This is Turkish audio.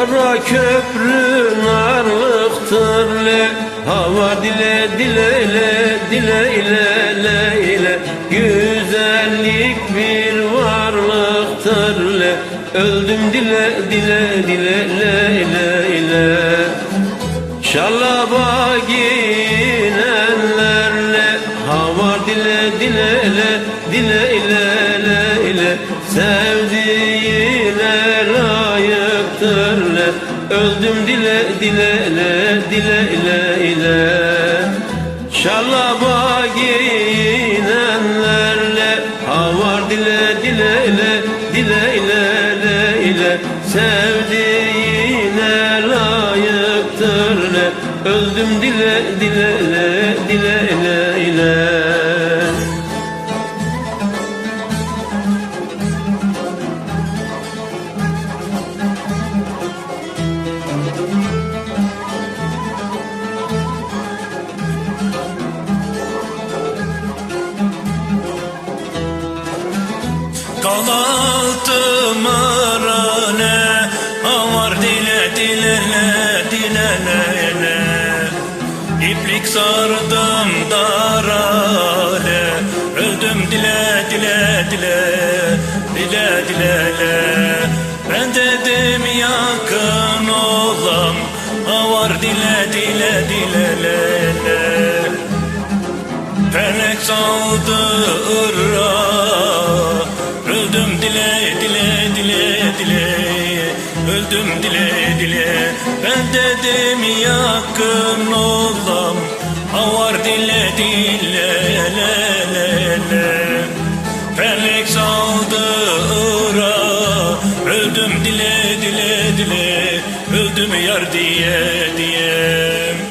Kara köprü narlıktır le Hava dile dile ile dile ile le ile Güzellik bir varlıktır. Le Öldüm dile dile dile le ile ile Şalaba giyinenlerle Hava dile dile ile dile Öldüm dile dile le dile ile ile. Şalaba giyinenlerle Havar dile dile ile dile ile le ile. Sevdiğine layıktır le. Öldüm dile dile le Kalaltım arane Avar dile dilele dilele İplik sardım darale Öldüm dile dile dile Dile dile Ben dedim yakın olam Avar dile dile dile Felek saldı ırra Öldüm dile dile dile dile. Öldüm dile dile Ben dedim yakın olam Avar dile dile le le le yar diye diye